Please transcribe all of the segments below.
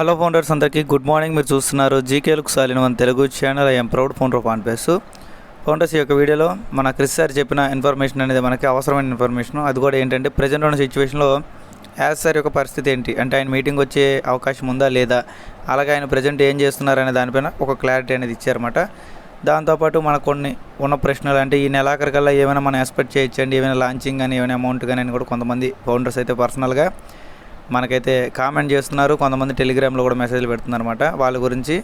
Hello founders అందరికీ good morning మీరు చూస్తున్నారు జీకేలకు సాలిన మన Telugu channel I'm proud founder of ఆన్పేస్ founders ఈ యొక్క వీడియోలో మన క్రిస్ సార్ చెప్పిన ఇన్ఫర్మేషన్ అనేది మనకి అవసరమైన ఇన్ఫర్మేషన్ అది కూడా ఏంటంటే ప్రజెంట్ ఉన్న సిచ్యువేషన్లో యాజ్ సార్ యొక్క పరిస్థితి ఏంటి? అంటే ఆయన మీటింగ్ వచ్చే అవకాశం ఉందా లేదా? అలాగే ఆయన ప్రజెంట్ ఏం చేస్తున్నారు అనే దానిపైన ఒక క్లారిటీ అనేది ఇచ్చారన్నమాట. దాంతోపాటు మనకు కొన్ని ఉన్న ప్రశ్నలు అంటే ఈ నెలాఖరికల్లా ఏమైనా మనం ఎక్స్పెక్ట్ చేయొచ్చండి ఏమైనా లాంచింగ్ కానీ ఏమైనా అమౌంట్ కానీ అని కూడా కొంతమంది ఫౌండర్స్ అయితే పర్సనల్గా మనకైతే కామెంట్ చేస్తున్నారు. కొంతమంది టెలిగ్రామ్లో కూడా మెసేజ్లు పెడుతున్నారు అనమాట వాళ్ళ గురించి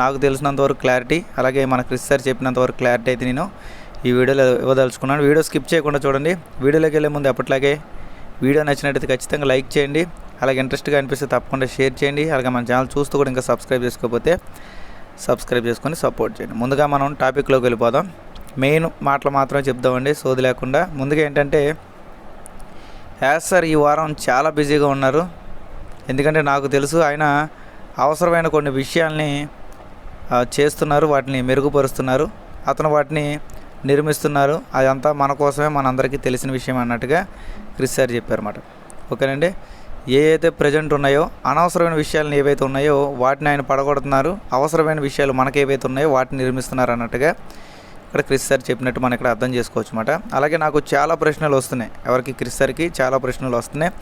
నాకు తెలిసినంతవరకు క్లారిటీ అలాగే మన క్రిస్ సార్ చెప్పినంతవరకు క్లారిటీ అయితే నేను ఈ వీడియోలో ఇవ్వదలుచుకున్నాను. వీడియో స్కిప్ చేయకుండా చూడండి. వీడియోలోకి వెళ్ళే ముందు ఎప్పట్లాగే వీడియో నచ్చినట్టయితే ఖచ్చితంగా లైక్ చేయండి. అలాగే ఇంట్రెస్ట్గా అనిపిస్తే తప్పకుండా షేర్ చేయండి. అలాగే మన ఛానల్ చూస్తూ కూడా ఇంకా సబ్స్క్రైబ్ చేసుకోకపోతే సబ్స్క్రైబ్ చేసుకొని సపోర్ట్ చేయండి. ముందుగా మనం టాపిక్లోకి వెళ్ళిపోదాం. మెయిన్ మాటలు మాత్రమే చెప్దామండి. సోది లేకుండా ముందుగా ఏంటంటే యాస్ సార్ ఈ వారం చాలా బిజీగా ఉన్నారు. ఎందుకంటే నాకు తెలుసు ఆయన అవసరమైన కొన్ని విషయాల్ని చేస్తున్నారు వాటిని మెరుగుపరుస్తున్నారు. అతను వాటిని నిర్మిస్తున్నారు. అదంతా మన కోసమే మనందరికీ తెలిసిన విషయం అన్నట్టుగా క్రిస్ సార్ చెప్పారన్నమాట. ఓకేనండి? ఏ అయితే ప్రజెంట్ ఉన్నాయో అనవసరమైన విషయాలను ఏవైతే ఉన్నాయో వాటిని ఆయన పడగొడుతున్నారు. అవసరమైన విషయాలు మనకేవైతే ఏవైతే ఉన్నాయో వాటిని నిర్మిస్తున్నారు అన్నట్టుగా ఇక్కడ క్రిస్ సార్ చెప్పినట్టు మనం ఇక్కడ అర్థం చేసుకోవచ్చు అనమాట అలాగే నాకు చాలా ప్రశ్నలు వస్తున్నాయి. ఎవరికి? క్రిస్ సార్కి చాలా ప్రశ్నలు వస్తున్నాయి.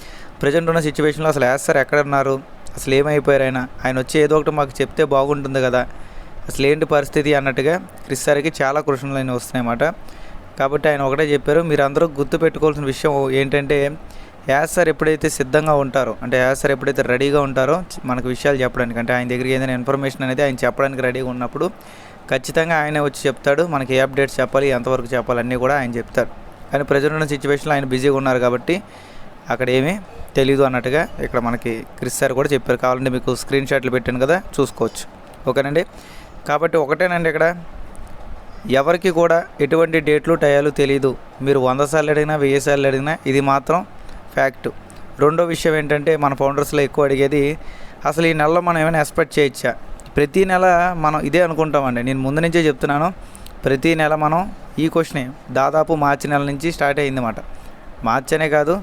ప్రజెంట్ ఉన్న సిచ్యువేషన్లో అసలు యాస్ సార్ ఎక్కడ ఉన్నారు? అసలు ఏమైపోయారు ఆయన? ఆయన వచ్చి ఏదో ఒకటి మాకు చెప్తే బాగుంటుంది కదా. అసలు ఏంటి పరిస్థితి అన్నట్టుగా క్రిస్ సార్కి చాలా ప్రశ్నలు అయినా వస్తున్నాయి అన్నమాట. కాబట్టి ఆయన ఒకటే చెప్పారు మీరు అందరూ గుర్తు పెట్టుకోవాల్సిన విషయం ఏంటంటే యాస్ సార్ ఎప్పుడైతే సిద్ధంగా ఉంటారో అంటే యాస్ సార్ ఎప్పుడైతే రెడీగా ఉంటారో మనకు విషయాలు చెప్పడానికి అంటే ఆయన దగ్గరికి ఏదైనా ఇన్ఫర్మేషన్ అనేది ఆయన చెప్పడానికి రెడీగా ఉన్నప్పుడు ఖచ్చితంగా ఆయనే వచ్చి చెప్తాడు. మనకి ఏ అప్డేట్స్ చెప్పాలి ఎంతవరకు చెప్పాలి అన్నీ కూడా ఆయన చెప్తారు కానీ ప్రజెంట్ ఉన్న సిచ్యువేషన్లో ఆయన బిజీగా ఉన్నారు కాబట్టి అక్కడ ఏమీ తెలీదు అన్నట్టుగా ఇక్కడ మనకి క్రిస్ సార్ కూడా చెప్పారు. కావాలంటే మీకు స్క్రీన్ షాట్లు పెట్టాను కదా చూసుకోవచ్చు. ఓకేనండి? కాబట్టి ఒకటేనండి ఇక్కడ. ఎవరికి కూడా ఎటువంటి డేట్లు టయాలు తెలియదు మీరు వంద సార్లు అడిగినా వెయ్యి సార్లు అడిగినా ఇది మాత్రం ఫ్యాక్ట్ రెండో విషయం ఏంటంటే మన ఫౌండర్స్లో ఎక్కువ అడిగేది అసలు ఈ నెలలో మనం ఏమైనా ఎక్స్పెక్ట్ చేయొచ్చా? ప్రతి నెల మనం ఇదే అనుకుంటామండి. నేను ముందు నుంచే చెప్తున్నాను. ప్రతి నెల మనం ఈ క్వశ్చనే దాదాపు మార్చి నెల నుంచి స్టార్ట్ అయిందన్నమాట మార్చి అనే కాదు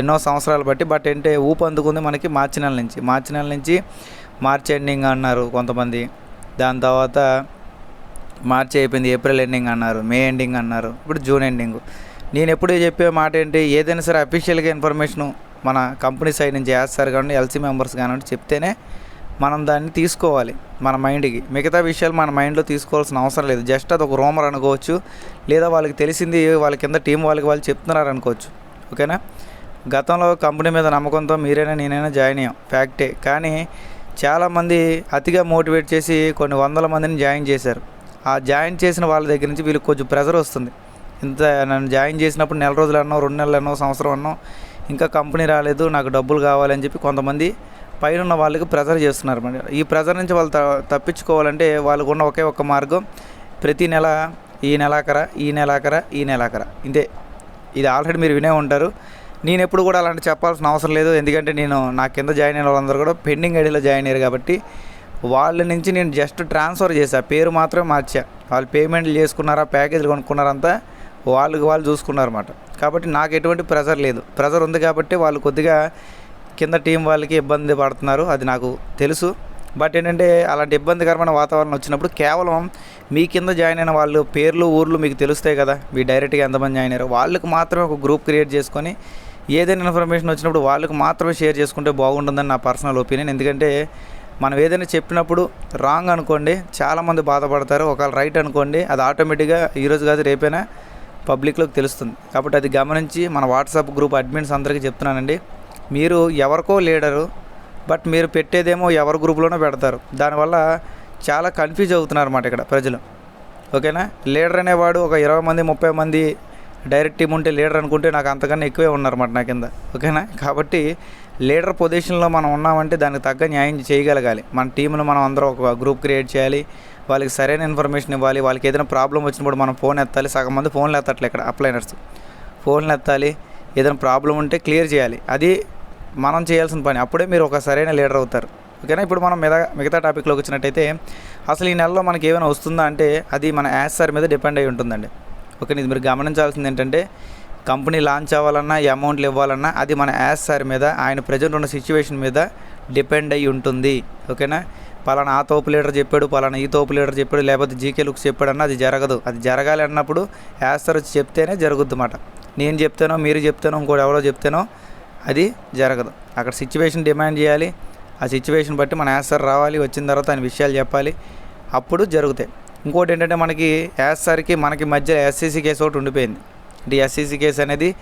ఎన్నో సంవత్సరాలు బట్టి బట్ ఏంటంటే ఊపు అందుకుంది మనకి మార్చి నెల నుంచి. మార్చి నెల నుంచి మార్చి ఎండింగ్ అన్నారు కొంతమంది. దాని తర్వాత మార్చి అయిపోయింది ఏప్రిల్ ఎండింగ్ అన్నారు మే ఎండింగ్ అన్నారు ఇప్పుడు జూన్ ఎండింగ్. నేను ఎప్పుడు చెప్పే మాట ఏంటి ఏదైనా సరే అఫీషియల్గా ఇన్ఫర్మేషను మన కంపెనీ సైడ్ నుంచి వేస్తారు కానీ ఎల్సీ మెంబర్స్ కానివ్వండి చెప్తేనే మనం దాన్ని తీసుకోవాలి మన మైండ్కి. మిగతా విషయాలు మన మైండ్లో తీసుకోవాల్సిన అవసరం లేదు. జస్ట్ అది ఒక రూమర్ అనుకోవచ్చు. లేదా వాళ్ళకి తెలిసింది వాళ్ళ కింద టీం వాళ్ళకి వాళ్ళు చెప్తున్నారు అనుకోవచ్చు. ఓకేనా? గతంలో కంపెనీ మీద నమ్మకంతో మీరైనా నేనైనా జాయిన్ అయ్యాం. ఫ్యాక్టే. కానీ చాలామంది అతిగా మోటివేట్ చేసి కొన్ని వందల మందిని జాయిన్ చేశారు. ఆ జాయిన్ చేసిన వాళ్ళ దగ్గర నుంచి వీళ్ళకి కొంచెం ప్రెజర్ వస్తుంది. ఇంత నన్ను జాయిన్ చేసినప్పుడు నెల రోజులు అన్నో రెండు నెలలు అన్నో సంవత్సరం అన్నో ఇంకా కంపెనీ రాలేదు నాకు డబ్బులు కావాలని చెప్పి కొంతమంది పైన ఉన్న వాళ్ళకి ప్రెజర్ చేస్తున్నారు మరి. ఈ ప్రెజర్ నుంచి వాళ్ళు త- తప్పించుకోవాలంటే వాళ్ళకు ఉన్న ఒకే ఒక్క మార్గం ప్రతి నెల ఈ నెలాఖర ఈ నెలాఖర ఈ నెలాఖర. ఇంతే. ఇది ఆల్రెడీ మీరు వినే ఉంటారు. నేను ఎప్పుడు కూడా అలాంటి చెప్పాల్సిన అవసరం లేదు. ఎందుకంటే నేను నా కింద జాయిన్ అయిన వాళ్ళందరూ కూడా పెండింగ్ ఐడిలో జాయిన్ అయ్యారు కాబట్టి వాళ్ళ నుంచి నేను జస్ట్ ట్రాన్స్ఫర్ చేశా. పేరు మాత్రమే మార్చా. వాళ్ళు పేమెంట్లు చేసుకున్నారా ప్యాకేజీలు కొనుక్కున్నారంతా వాళ్ళకి వాళ్ళు చూసుకున్నారన్నమాట. కాబట్టి నాకు ఎటువంటి ప్రెజర్ లేదు. ప్రెజర్ ఉంది కాబట్టి వాళ్ళు కొద్దిగా కింద టీం వాళ్ళకి ఇబ్బంది పడుతున్నారు అది నాకు తెలుసు. బట్ ఏంటంటే అలాంటి ఇబ్బందికరమైన వాతావరణం వచ్చినప్పుడు కేవలం మీ కింద జాయిన్ అయిన వాళ్ళు పేర్లు ఊర్లు మీకు తెలుస్తాయి కదా మీ డైరెక్ట్గా ఎంతమంది జాయిన్ అయ్యారు. వాళ్ళకి మాత్రమే ఒక గ్రూప్ క్రియేట్ చేసుకొని ఏదైనా ఇన్ఫర్మేషన్ వచ్చినప్పుడు వాళ్ళకి మాత్రమే షేర్ చేసుకుంటే బాగుంటుందని నా పర్సనల్ ఒపీనియన్. ఎందుకంటే మనం ఏదైనా చెప్పినప్పుడు రాంగ్ అనుకోండి చాలామంది బాధపడతారు. ఒకవేళ రైట్ అనుకోండి అది ఆటోమేటిక్గా ఈరోజు కాదు రేపైనా పబ్లిక్లోకి తెలుస్తుంది. కాబట్టి అది గమనించి మన వాట్సాప్ గ్రూప్ అడ్మిన్స్ అందరికీ చెప్తున్నానండి. మీరు ఎవరికో లీడరు బట్ మీరు పెట్టేదేమో ఎవరి గ్రూప్లోనో పెడతారు. దానివల్ల చాలా కన్ఫ్యూజ్ అవుతున్నారు అన్నమాట ఇక్కడ ప్రజలు. ఓకేనా? లీడర్ అనేవాడు ఒక ఇరవై మంది ముప్పై మంది డైరెక్ట్ టీం ఉంటే లీడర్ అనుకుంటే నాకు అంతకన్నా ఎక్కువే ఉన్నారన్నమాట నా కింద. ఓకేనా? కాబట్టి లీడర్ పొజిషన్లో మనం ఉన్నామంటే దానికి తగ్గ న్యాయం చేయగలగాలి. మన టీంను మనం అందరం ఒక గ్రూప్ క్రియేట్ చేయాలి. వాళ్ళకి సరైన ఇన్ఫర్మేషన్ ఇవ్వాలి. వాళ్ళకి ఏదైనా ప్రాబ్లం వచ్చినప్పుడు మనం ఫోన్ ఎత్తాలి. సగం మంది ఫోన్లు ఎత్తట్లే ఇక్కడ అప్లైనర్స్. ఫోన్లు ఎత్తాలి. ఏదైనా ప్రాబ్లం ఉంటే క్లియర్ చేయాలి. అది మనం చేయాల్సిన పని అప్పుడే మీరు ఒక సరైన లీడర్ అవుతారు. ఓకేనా? ఇప్పుడు మనం మిగతా మిగతా టాపిక్లోకి వచ్చినట్టయితే అసలు ఈ నెలలో మనకి ఏమైనా వస్తుందా అంటే అది మన యాస్ సార్ మీద డిపెండ్ అయి ఉంటుందండి. ఓకే ఇది మీరు గమనించాల్సింది ఏంటంటే కంపెనీ లాంచ్ అవ్వాలన్నా ఈ అమౌంట్లు ఇవ్వాలన్నా అది మన యాస్ సార్ మీద ఆయన ప్రజెంట్ ఉన్న సిచ్యువేషన్ మీద డిపెండ్ అయి ఉంటుంది. ఓకేనా? పలానా ఆ తోపు లీడర్ చెప్పాడు పలానా ఈ తోపు లీడర్ చెప్పాడు లేకపోతే జీకే లుక్స్ చెప్పాడు అది జరగదు. అది జరగాలి అన్నప్పుడు యాస్టర్ వచ్చి చెప్తేనే జరుగుద్ది అన్నమాట నేను చెప్తానో మీరు చెప్తానో ఇంకోటి ఎవరో చెప్తానో అది జరగదు. అక్కడ సిచ్యువేషన్ డిమాండ్ చేయాలి. ఆ సిచ్యువేషన్ బట్టి మన యాసర్ రావాలి వచ్చిన తర్వాత ఆయన విషయాలు చెప్పాలి. అప్పుడు జరుగుతాయి. ఇంకోటి ఏంటంటే మనకి యాసర్కి మనకి మధ్య ఎస్సీసీ కేసు ఒకటి ఉండిపోయింది. అంటే ఎస్సీసీ కేసు అనేది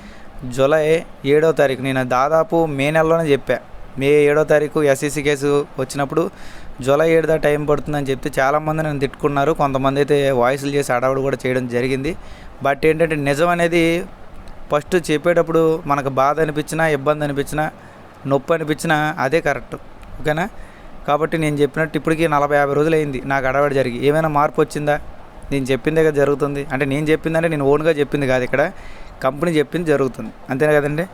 జూలై ఏడో తారీఖు. నేను దాదాపు మే నెలలోనే చెప్పా. మే ఏడో తారీఖు ఎస్సీసీ కేసు వచ్చినప్పుడు జూలై ఏడుదా టైం పడుతుందని చెప్తే చాలామంది నన్ను తిట్టుకున్నారు. కొంతమంది అయితే వాయిస్లు చేసి అడవుడు కూడా చేయడం జరిగింది. బట్ ఏంటంటే నిజం అనేది ఫస్ట్ చెప్పేటప్పుడు మనకు బాధ అనిపించినా ఇబ్బంది అనిపించినా నొప్పి అనిపించినా అదే కరెక్ట్. ఓకేనా? కాబట్టి నేను చెప్పినట్టు ఇప్పటికీ నలభై యాభై రోజులు అయింది నాకు అడవాడు జరిగి ఏమైనా మార్పు వచ్చిందా? నేను చెప్పిందే కదా జరుగుతుంది. అంటే నేను చెప్పిందంటే నేను ఓన్గా చెప్పింది కాదు ఇక్కడ. కంపెనీ చెప్పింది జరుగుతుంది. అంతేనా కదండి?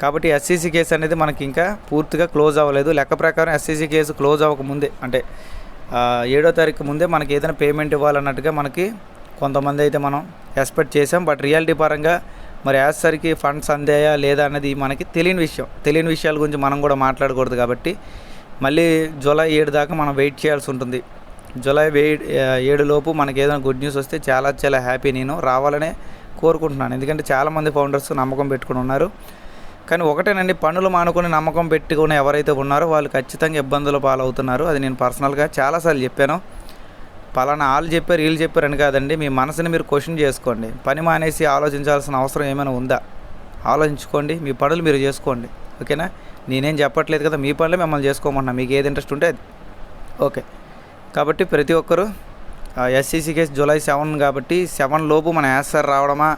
కాబట్టి ఎస్సీసీ కేసు అనేది మనకి ఇంకా పూర్తిగా క్లోజ్ అవ్వలేదు. లెక్క ప్రకారం ఎస్సీసీ కేసు క్లోజ్ అవ్వకముందే అంటే ఏడో తారీఖు ముందే మనకి ఏదైనా పేమెంట్ ఇవ్వాలన్నట్టుగా మనకి కొంతమంది అయితే మనం ఎక్స్పెక్ట్ చేసాం బట్ రియాలిటీ పరంగా మరి యాసరికి ఫండ్స్ అందాయా లేదా అన్నది మనకి తెలియని విషయం. తెలియని విషయాల గురించి మనం కూడా మాట్లాడకూడదు కాబట్టి మళ్ళీ జూలై ఏడు దాకా మనం వెయిట్ చేయాల్సి ఉంటుంది. జూలై ఏడు లోపు మనకి ఏదైనా గుడ్ న్యూస్ వస్తే చాలా చాలా హ్యాపీ నేను రావాలనే కోరుకుంటున్నాను. ఎందుకంటే చాలామంది ఫౌండర్స్ నమ్మకం పెట్టుకుని ఉన్నారు. కానీ ఒకటేనండి పనులు మానుకొని నమ్మకం పెట్టుకుని ఎవరైతే ఉన్నారో వాళ్ళు ఖచ్చితంగా ఇబ్బందుల పాలవుతున్నారు. అది నేను పర్సనల్గా చాలాసార్లు చెప్పాను. పలానా వాళ్ళు చెప్పారు వీళ్ళు చెప్పారు అని కాదండి. మీ మనసుని మీరు క్వశ్చన్ చేసుకోండి. పని మానేసి ఆలోచించాల్సిన అవసరం ఏమైనా ఉందా? ఆలోచించుకోండి. మీ పనులు మీరు చేసుకోండి. ఓకేనా? నేనేం చెప్పట్లేదు కదా మీ పనులే మిమ్మల్ని చేసుకోమన్నా మీకు ఏది ఇంట్రెస్ట్ ఉంటే అది. ఓకే. కాబట్టి ప్రతి ఒక్కరూ ఎస్సీసీ కేసు జూలై సెవెన్ కాబట్టి సెవెన్ లోపు మన యాన్సర్ రావడమా?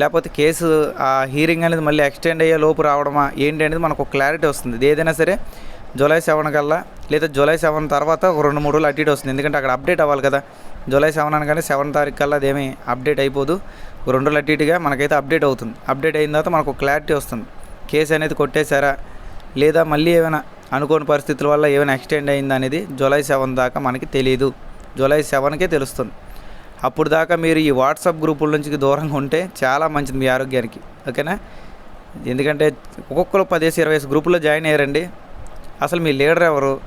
లేకపోతే కేసు ఆ హీరింగ్ అనేది మళ్ళీ ఎక్స్టెండ్ అయ్యే లోపు రావడమా? ఏంటి అనేది మనకు క్లారిటీ వస్తుంది. ఏదైనా సరే జూలై సెవెన్ కల్లా లేదా జూలై సెవెన్ తర్వాత ఒక రెండు మూడు రోజులు అటు ఇటు వస్తుంది. ఎందుకంటే అక్కడ అప్డేట్ అవ్వాలి కదా. జూలై సెవెన్ అనగానే సెవెన్ తారీఖు కల్లా అదేమీ అప్డేట్ అయిపోదు. ఒక రెండు రోజులు అటు ఇటుగా మనకైతే అప్డేట్ అవుతుంది. అప్డేట్ అయిన తర్వాత మనకు క్లారిటీ వస్తుంది. కేసు అనేది కొట్టేశారా? లేదా మళ్ళీ ఏమైనా అనుకోని పరిస్థితుల వల్ల ఏమైనా ఎక్స్టెండ్ అయిందా అనేది జూలై సెవెన్ దాకా మనకి తెలియదు జూలై సెవెన్కే తెలుస్తుంది. అప్పుడు దాకా మీరు ఈ వాట్సాప్ గ్రూపుల నుంచి దూరంగా ఉంటే చాలా మంచిది మీ ఆరోగ్యానికి. ఓకేనా? ఎందుకంటే ఒక్కొక్కరు పదేసి ఇరవై గ్రూపుల్లో జాయిన్ అయ్యారండి. అసలు మీ లీడర్ ఎవరు?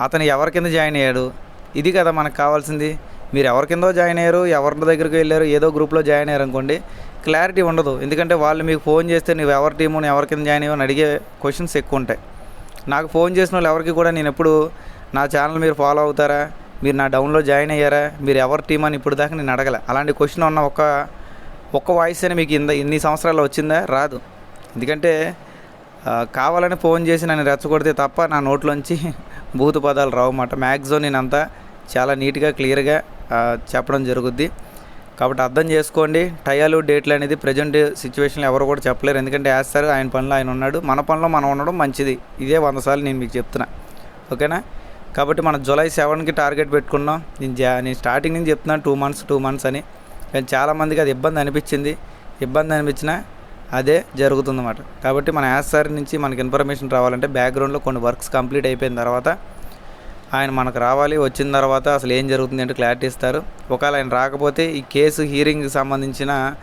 అతను ఎవరి కింద జాయిన్ అయ్యాడు? ఇది కదా మనకు కావాల్సింది. మీరు ఎవరి కిందో జాయిన్ అయ్యారు? ఎవరి దగ్గరికి వెళ్ళారు? ఏదో గ్రూప్లో జాయిన్ అయ్యారు అనుకోండి క్లారిటీ ఉండదు. ఎందుకంటే వాళ్ళు మీకు ఫోన్ చేస్తే నువ్వు ఎవరి టీము ఎవరి కింద జాయిన్ అయ్యావు అని అడిగే క్వశ్చన్స్ ఎక్కువ ఉంటాయి. నాకు ఫోన్ చేసిన వాళ్ళు ఎవరికి కూడా నేను ఎప్పుడు నా ఛానల్ మీరు ఫాలో అవుతారా? మీరు నా డౌన్లో జాయిన్ అయ్యారా? మీరు ఎవరి టీం అని ఇప్పుడు దాకా నేను అడగలే. అలాంటి క్వశ్చన్ ఉన్న ఒక ఒక్క వాయిస్ అని మీకు ఇంత ఇన్ని సంవత్సరాలు వచ్చిందా? రాదు. ఎందుకంటే కావాలని ఫోన్ చేసి నన్ను రెచ్చగొడితే తప్ప నా నోట్లోంచి భూత పదాలు రావు అన్నమాట. మ్యాక్సిమం నేను అంతా చాలా నీట్గా క్లియర్గా చెప్పడం జరుగుద్ది. కాబట్టి అర్థం చేసుకోండి. టయాలు డేట్లు అనేది ప్రజెంట్ సిచ్యువేషన్లో ఎవరు కూడా చెప్పలేరు. ఎందుకంటే వేస్తారు ఆయన పనిలో ఆయన ఉన్నాడు. మన పనిలో మనం ఉండడం మంచిది. ఇదే వంద సార్లు నేను మీకు చెప్తున్నా. ఓకేనా? కాబట్టి మనం జూలై సెవెన్కి టార్గెట్ పెట్టుకున్నాం. నేను జా నేను స్టార్టింగ్ నుంచి చెప్తున్నాను టూ మంత్స్ టూ మంత్స్ అని. కానీ చాలామందికి అది ఇబ్బంది అనిపించింది. ఇబ్బంది అనిపించినా అదే జరుగుతుందన్నమాట. కాబట్టి మన యాస్ సార్ నుంచి మనకి ఇన్ఫర్మేషన్ రావాలంటే బ్యాక్గ్రౌండ్లో కొన్ని వర్క్స్ కంప్లీట్ అయిపోయిన తర్వాత ఆయన మనకు రావాలి. వచ్చిన తర్వాత అసలు ఏం జరుగుతుంది అంటే క్లారిటీ ఇస్తారు. ఒకవేళ ఆయన రాకపోతే ఈ కేసు హీరింగ్కి సంబంధించిన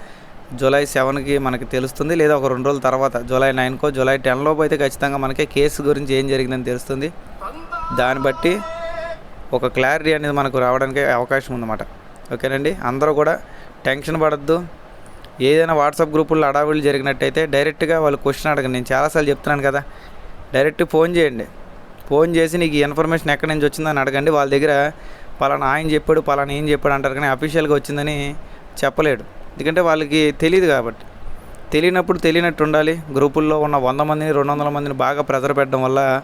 జూలై సెవెన్కి మనకి తెలుస్తుంది. లేదా ఒక రెండు రోజుల తర్వాత జూలై నైన్కో జూలై టెన్లోపు అయితే ఖచ్చితంగా మనకి కేసు గురించి ఏం జరిగిందని తెలుస్తుంది. దాన్ని బట్టి ఒక క్లారిటీ అనేది మనకు రావడానికి అవకాశం ఉందన్నమాట. ఓకేనండి? అందరూ కూడా టెన్షన్ పడద్దు. ఏదైనా వాట్సాప్ గ్రూపుల్లో అడావిళ్ళు జరిగినట్టయితే డైరెక్ట్గా వాళ్ళు క్వశ్చన్ అడగండి. నేను చాలాసార్లు చెప్తున్నాను కదా. డైరెక్ట్ ఫోన్ చేయండి. ఫోన్ చేసి నీకు ఇన్ఫర్మేషన్ ఎక్కడి నుంచి వచ్చిందని అడగండి. వాళ్ళ దగ్గర పలానా ఆయన చెప్పాడు పలానా ఏం చెప్పాడు అంటారు కానీ అఫీషియల్గా వచ్చిందని చెప్పలేడు. ఎందుకంటే వాళ్ళకి తెలియదు కాబట్టి. తెలియనప్పుడు తెలియనట్టు ఉండాలి. గ్రూపుల్లో ఉన్న వంద మందిని రెండు వందల మందిని బాగా ప్రెజర్ పెట్టడం వల్ల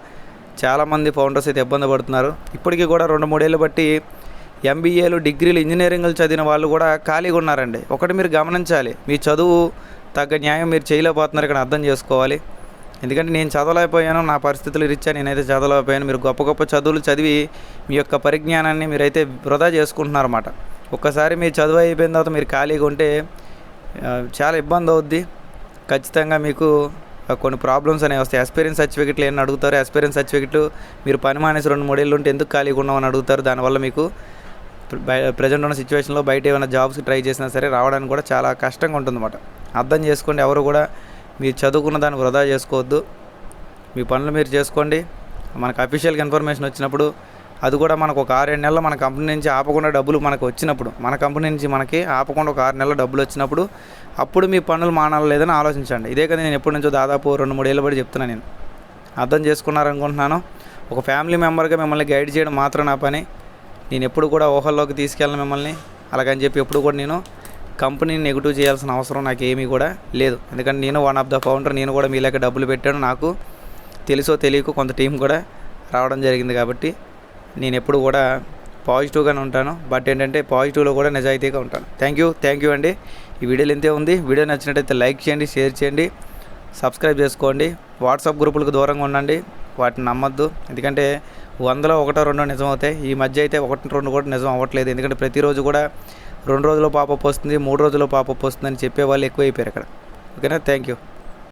చాలామంది ఫౌండర్స్ అయితే ఇబ్బంది పడుతున్నారు. ఇప్పటికీ కూడా రెండు మూడేళ్ళు బట్టి ఎంబీఏలు డిగ్రీలు ఇంజనీరింగ్లు చదివిన వాళ్ళు కూడా ఖాళీగా ఉన్నారండి. ఒకటి మీరు గమనించాలి. మీ చదువు తగ్గ న్యాయం మీరు చేయలేకపోతున్నారు ఇక్కడ అర్థం చేసుకోవాలి. ఎందుకంటే నేను చదవలేకపోయాను నా పరిస్థితులు రీత్యా నేనైతే చదవలేకపోయాను. మీరు గొప్ప గొప్ప చదువులు చదివి మీ యొక్క పరిజ్ఞానాన్ని మీరైతే వృధా చేసుకుంటున్నారన్నమాట. ఒక్కసారి మీ చదువు అయిపోయిన తర్వాత మీరు ఖాళీగా ఉంటే చాలా ఇబ్బంది అవుద్ది. ఖచ్చితంగా మీకు కొన్ని ప్రాబ్లమ్స్ అనేవి వస్తాయి. ఎక్స్పీరియన్స్ సర్టిఫికెట్లు ఏమని అడుగుతారు. ఎక్స్పీరియన్స్ సర్టిఫికెట్లు మీరు పని మానేసి రెండు మూడేళ్ళు ఉంటే ఎందుకు ఖాళీగా ఉన్నామని అడుగుతారు. దానివల్ల మీకు ప్రజెంట్ ఉన్న సిచ్యువేషన్లో బయట ఏమైనా జాబ్స్ ట్రై చేసినా సరే రావడానికి కూడా చాలా కష్టంగా ఉంటుందన్నమాట. అర్థం చేసుకోండి ఎవరు కూడా మీరు చదువుకున్న దాన్ని వృధా చేసుకోవద్దు. మీ పనులు మీరు చేసుకోండి. మనకు అఫీషియల్గా ఇన్ఫర్మేషన్ వచ్చినప్పుడు అది కూడా మనకు ఒక ఆరు ఏడు నెలలు మన కంపెనీ నుంచి ఆపకుండా డబ్బులు మనకు వచ్చినప్పుడు మన కంపెనీ నుంచి మనకి ఆపకుండా ఒక ఆరు నెలలు డబ్బులు వచ్చినప్పుడు అప్పుడు మీ పనులు మానాలి లేదని ఆలోచించండి. ఇదే కదా నేను ఎప్పటి నుంచో దాదాపు రెండు మూడు ఏళ్ళ బట్టి చెప్తున్నాను నేను. అర్థం చేసుకున్నారనుకుంటున్నాను. ఒక ఫ్యామిలీ మెంబర్గా మిమ్మల్ని గైడ్ చేయడం మాత్రం నా పని. నేను ఎప్పుడు కూడా ఊహల్లోకి తీసుకెళ్ళను మిమ్మల్ని. అలాగని చెప్పి ఎప్పుడు కూడా నేను కంపెనీని నెగిటివ్ చేయాల్సిన అవసరం నాకు ఏమీ కూడా లేదు. ఎందుకంటే నేను వన్ ఆఫ్ ద ఫౌండర్ నేను కూడా మీలాగా డబ్బులు పెట్టాను. నాకు తెలుసో తెలియకో కొంత టీం కూడా రావడం జరిగింది కాబట్టి నేను ఎప్పుడు కూడా పాజిటివ్గానే ఉంటాను. బట్ ఏంటంటే పాజిటివ్లో కూడా నిజాయితీగా ఉంటాను. థ్యాంక్ యూ థ్యాంక్ యూ అండి. ఈ వీడియోలు ఇంతే ఉంది. వీడియో నచ్చినట్టయితే లైక్ చేయండి షేర్ చేయండి సబ్స్క్రైబ్ చేసుకోండి. వాట్సాప్ గ్రూపులకు దూరంగా ఉండండి. వాటిని నమ్మద్దు. ఎందుకంటే వందలో ఒకటో రెండో నిజం అవుతాయి ఈ మధ్య అయితే ఒకటి రెండు కూడా నిజం అవ్వట్లేదు. ఎందుకంటే ప్రతిరోజు కూడా రెండు రోజుల్లో పాపప్ వస్తుంది మూడు రోజుల్లో పాపప్ వస్తుంది అని చెప్పే వాళ్ళు ఎక్కువ అయిపోయారు ఇక్కడ ఓకేనా? Thank you